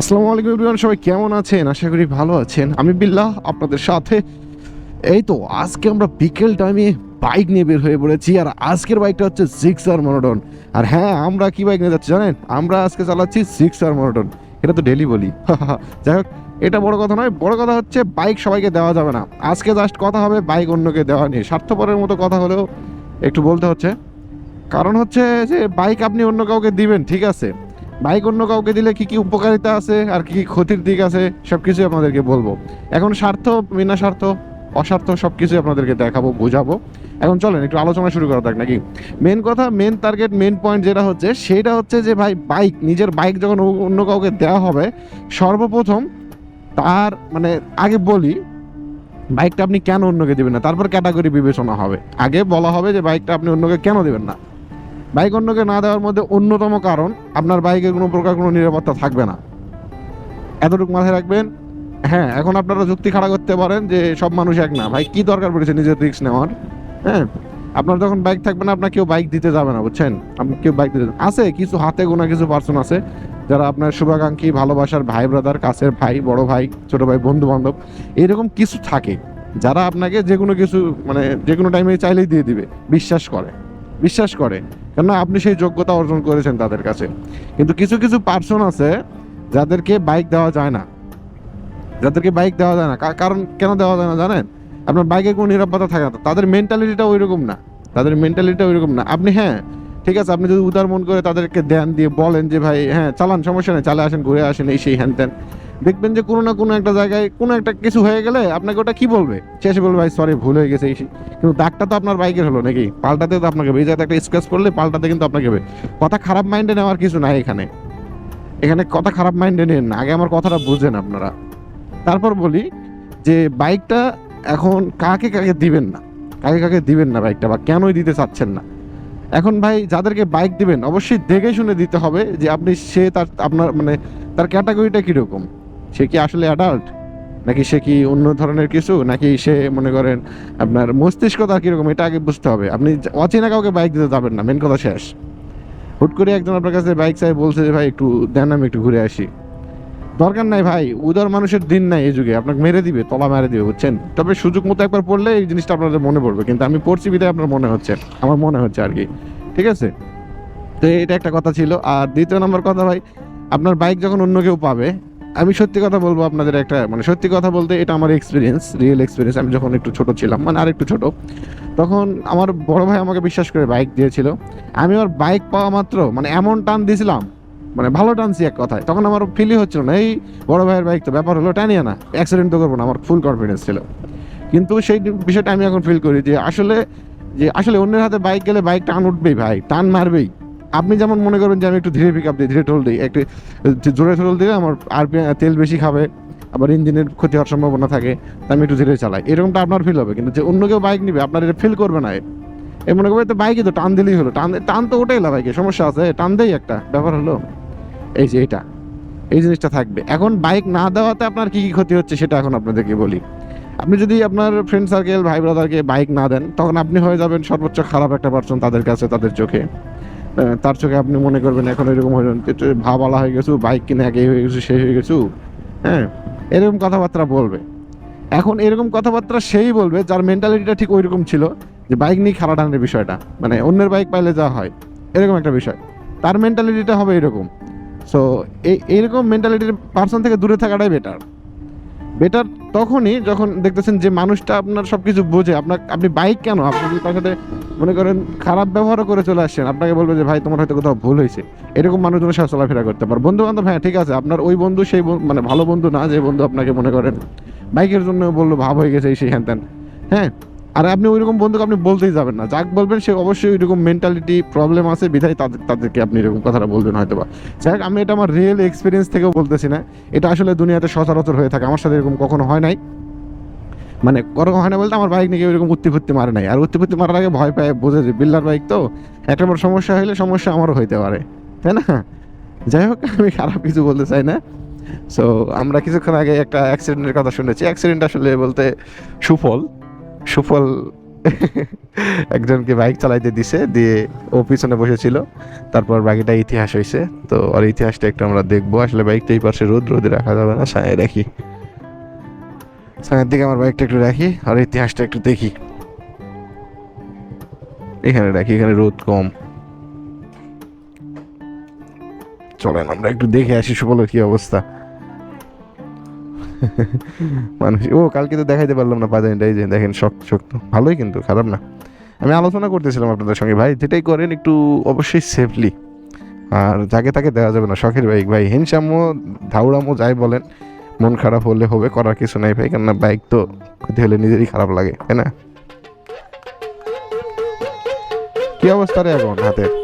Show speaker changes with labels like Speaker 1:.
Speaker 1: আসসালামু আলাইকুম এভরিওয়ান, সবাই কেমন আছেন? আশা করি ভালো আছেন। আমি বিল্লাহ, আপনাদের সাথে। এই তো, আজকে আমরা বিকেল টাইমে বাইক নিয়ে বের হয়ে পড়েছি, আর আজকের বাইকটা হচ্ছে সিক্স আর মনোটন আর হ্যাঁ আমরা কি বাইক নিয়ে যাচ্ছি জানেন? আমরা আজকে চালাচ্ছি সিক্স আর মনোটন এটা তো ডেলি বলি। যাই হোক, এটা বড় কথা নয়, বড় কথা হচ্ছে বাইক সবাইকে দেওয়া যাবে না। আজকে জাস্ট কথা হবে বাইক অন্যকে দেওয়া নিয়ে। স্বার্থপরের মতো কথা হলেও একটু বলতে হচ্ছে। কারণ হচ্ছে যে বাইক আপনি অন্য কাউকে দিবেন, ঠিক আছে? বাইক অন্য কাউকে দিলে কি কি উপকারিতা আছে আর কি কি ক্ষতির দিক আছে সব কিছুই আপনাদেরকে বলব। এখন স্বার্থ, বিনা স্বার্থ, অস্বার্থ সব কিছুই আপনাদেরকে দেখাবো, বোঝাবো। এখন চলেন, একটু আলোচনা শুরু করা থাক নাকি? মেন কথা মেন টার্গেট মেন পয়েন্ট যেটা হচ্ছে, সেটা হচ্ছে যে ভাই বাইক নিজের বাইক যখন অন্য কাউকে দেওয়া হবে, সর্বপ্রথম তার মানে আগে বলি বাইকটা আপনি কেন অন্যকে দেবেন না? তারপর ক্যাটাগরি বিবেচনা হবে। আগে বলা হবে যে বাইকটা আপনি অন্যকে কেন দেবেন না? বাইক অন্যকে না দেওয়ার মধ্যে অন্যতম কারণ, আপনার বাইকে কোনো প্রকার কোনো নিরাপত্তা থাকবে না। এতটুকু মাথায় রাখবেন হ্যাঁ এখন আপনারা যুক্তি খাড়া করতে পারেন যে সব মানুষ এক না। ভাই, কি দরকার পড়েছে নিজের রিস্ক নেওয়ার? হ্যাঁ আপনার যখন বাইক থাকবে না, আপনার কেউ বাইক দিতে যাবে না, বুঝছেন? আপনি কেউ বাইক দিতে আছে, কিছু হাতে গোনা কিছু পার্সন আছে, যারা আপনার শুভাকাঙ্ক্ষী, ভালোবাসার ভাই ব্রাদার কাছের ভাই, বড় ভাই, ছোট ভাই, বন্ধু বান্ধব, এরকম কিছু থাকে, যারা আপনাকে যে কোনো কিছু মানে যে কোনো টাইমে চাইলেই দিয়ে দিবে। বিশ্বাস করে বিশ্বাস করে। কেননা আপনি সেই যোগ্যতা অর্জন করেছেন তাদের কাছে। কিন্তু কিছু কিছু পার্সন আছে যাদেরকে বাইক দেওয়া যায় না। যাদেরকে বাইক দেওয়া যায় না। কারণ কেন দেওয়া যায় না জানেন? আপনার বাইকে কোনো নিরাপত্তা থাকে না। তাদের মেন্টালিটিটা ওই রকম না। তাদের মেন্টালিটিটা ওই রকম না। আপনি হ্যাঁ ঠিক আছে, আপনি যদি উদার মন করে তাদেরকে দেন দিয়ে বলেন যে, ভাই হ্যাঁ চালান, সমস্যা নেই, চালে আসেন, ঘুরে আসেন, এই সেই হ্যান ত্যান দেখবেন যে কোনো না কোনো একটা জায়গায় কোনো একটা কিছু হয়ে গেলে আপনাকে ওটা কি বলবে? শেষে বলবে, ভাই সরি ভুল হয়ে গেছে। এই কিন্তু দাগটা তো আপনার বাইকের হলো নাকি? পাল্টাতে তো আপনাকে এই জায়গাতে একটা স্ক্র্যাচ করলে পাল্টাতে কিন্তু আপনাকে কথা খারাপ মাইন্ডে নেওয়ার কিছু নাই এখানে। এখানে কথা খারাপ মাইন্ডে নেন। আগে আমার কথাটা বুঝেন আপনারা। তারপর বলি যে বাইকটা এখন কাকে কাকে দিবেন না? কাকে কাকে দিবেন না বাইকটা বা কেনই দিতে চাচ্ছেন না? এখন ভাই, যাদেরকে বাইক দিবেন, অবশ্যই দেখে শুনে দিতে হবে যে আপনি সে তার, আপনার মানে তার ক্যাটাগরিটা কীরকম? সে কি আসলে অ্যাডাল্ট নাকি সে কি অন্য ধরনের কিছু? নাকি সে, মনে করেন, আপনার মস্তিষ্কতা কীরকম? এটা আগে বুঝতে হবে। আপনি অচেনা কাউকে বাইক দিতে যাবেন না মেন কথা শেষ। হুট করে একজন আপনার কাছে বাইক চাই, বলছে যে, ভাই, একটু দেন, আমি একটু ঘুরে আসি। দরকার নাই, ভাই, উদার মানুষের দিন নাই এই যুগে। আপনাকে মেরে দিবে, তলা মেরে দিবে, বুঝছেন? তবে সুযোগ মতো একবার পড়লে এই জিনিসটা আপনাদের মনে পড়বে। কিন্তু আমি পড়ছি বিধায় আপনার মনে হচ্ছে আমার মনে হচ্ছে আর কি। ঠিক আছে? তো এটা একটা কথা ছিল। আর দ্বিতীয় নম্বর কথা, ভাই, আপনার বাইক যখন অন্য কেউ পাবে আমি সত্যি কথা বলব আপনাদের একটা মানে সত্যি কথা বলতে এটা আমার এক্সপিরিয়েন্স রিয়েল এক্সপিরিয়েন্স আমি যখন একটু ছোট ছিলাম মানে আর একটু ছোট, তখন আমার বড় ভাই আমাকে বিশ্বাস করে বাইক দিয়েছিল। আমি আমার বাইক পাওয়া মাত্র মানে এমন টান দিয়েছিলাম মানে ভালো টানছি এক কথায়। তখন আমার ফিলই হচ্ছিল না, এই বড় ভাইয়ের বাইক তো ব্যাপার হলো, টানিয়ে না অ্যাক্সিডেন্ট তো করব না, আমার ফুল কনফিডেন্স ছিল। কিন্তু সেই বিষয়টা আমি এখন ফিল করি যে আসলে যে আসলে অন্যের হাতে বাইক গেলে বাইক টান উঠবেই ভাই, টান মারবেই। আপনি যেমন মনে করবেন যে আমি একটু ধীরে পিক আপ দিই, ধীরে টোল দিই, একটু জোরে টোল দিলে আমার আর তেল বেশি খাবে, আবার ইঞ্জিনের ক্ষতি হওয়ার সম্ভাবনা থাকে, তা আমি একটু ধীরে চালাই। এরকমটা আপনার ফিল হবে, কিন্তু যে অন্য কেউ বাইক নিবে, আপনার এটা ফিল করবে না এ। মনে করবে তো বাইকে তো টান দিলেই হলো, টান টান তো ওটাই না বাইকে সমস্যা আছে টান দেই একটা, ব্যাপার হলো, এই যে এটা, এই জিনিসটা থাকবে। এখন বাইক না দেওয়াতে আপনার কী কী ক্ষতি হচ্ছে সেটা এখন আপনাদেরকে বলি। আপনি যদি আপনার ফ্রেন্ড সার্কেল ভাই ব্রাদারকে বাইক না দেন, তখন আপনি হয়ে যাবেন সর্বোচ্চ খারাপ একটা পার্সন তাদের কাছে, তাদের চোখে। তার চোখে আপনি মনে করবেন এখন এরকম হয়ে একটু ভাবালা হয়ে গেছু, বাইক কিনে আগে হয়ে গেছু সে হয়ে গেছু হ্যাঁ? এরকম কথাবার্তা বলবে। এখন এরকম কথাবার্তা সেই বলবে যার মেন্টালিটিটা ঠিক ওইরকম ছিল, যে বাইক নিয়ে খারাপ টানের বিষয়টা মানে অন্যের বাইক পাইলে যা হয়, এরকম একটা বিষয়। তার মেন্টালিটিটা হবে এরকম। সো এই এইরকম মেন্টালিটির পার্সন থেকে দূরে থাকাটাই বেটার বেটার তখনই যখন দেখতেছেন যে মানুষটা আপনার সব কিছু বোঝে, আপনার, আপনি বাইক কেন? আপনি যদি তার সাথে মনে করেন খারাপ ব্যবহারও করে চলে আসছেন, আপনাকে বলবে যে, ভাই, তোমার হয়তো কোথাও ভুল হয়েছে। এরকম মানুষজনের সাথে চলাফেরা করতে পারে। বন্ধু বান্ধব হ্যাঁ ঠিক আছে, আপনার ওই বন্ধু সেই মানে ভালো বন্ধু না যে বন্ধু আপনাকে মনে করেন বাইকের জন্য বলল, ভাব হয়ে গেছে এই সেই হ্যান ত্যান হ্যাঁ আর আপনি ওইরকম বন্ধুকে আপনি বলতেই যাবেন না। যাক বলবেন সে অবশ্যই ওইরকম মেন্টালিটি প্রবলেম আছে বিধায় তাদের তাদেরকে আপনি এরকম কথাটা বলবেন হয়তো বা যাই হোক, আমি এটা আমার রিয়েল এক্সপিরিয়েন্স থেকেও বলতেছি না। এটা আসলে দুনিয়াতে সচরাচর হয়ে থাকে আমার সাথে এরকম কখনো হয় নাই। মানে কোনো হয় না বলতে আমার বাইক নিয়ে এরকম উত্তিফুত্তি মারে নাই। আর উত্তিফুত্তি মারার আগে ভয় পায় বোঝে যে বিল্লার বাইক তো একটা বড় সমস্যা হলে সমস্যা আমারও হইতে পারে তাই না? যাই হোক আমি খারাপ কিছু বলতে চাই না। সো আমরা কিছুক্ষণ আগে একটা অ্যাক্সিডেন্টের কথা শুনেছি। অ্যাক্সিডেন্ট আসলে বলতে সুফল। সুফল একজনকে বাইক চালাইতে দিছে, দিয়ে ও পিছনে বসেছিল। তারপর বাকিটা ইতিহাস হয়েছে তো আর ইতিহাসটা একটু আমরা দেখব। আসলে বাইকটা এই পাশে রোদ, রোদে রাখা যাবে না সায় রাখি। সায়ের দিকে আমার বাইকটা একটু রাখি, আর ইতিহাসটা একটু দেখি। এখানে রাখি, এখানে রোদ কম। চলেন, আমরা একটু দেখে আসি সুবলের কি অবস্থা। মানুষ ও, কালকে তো দেখাইতে পারলাম না পাজানিটা এই যে দেখেন, শক্ত শক্ত। ভালোই কিন্তু, খারাপ না। আমি আলোচনা করতেছিলাম আপনাদের সঙ্গে, ভাই, যেটাই করেন একটু অবশ্যই সেফলি আর যাকে তাকে দেওয়া যাবে না, শখের বাইক। ভাই, হিংসামো, ধাউড়ামো যাই বলেন, মন খারাপ হলে হবে, করার কিছু নাই, ভাই, কেননা বাইক তো ক্ষতি হলে নিজেরই খারাপ লাগে, তাই না? কি অবস্থা রে এখন হাতে?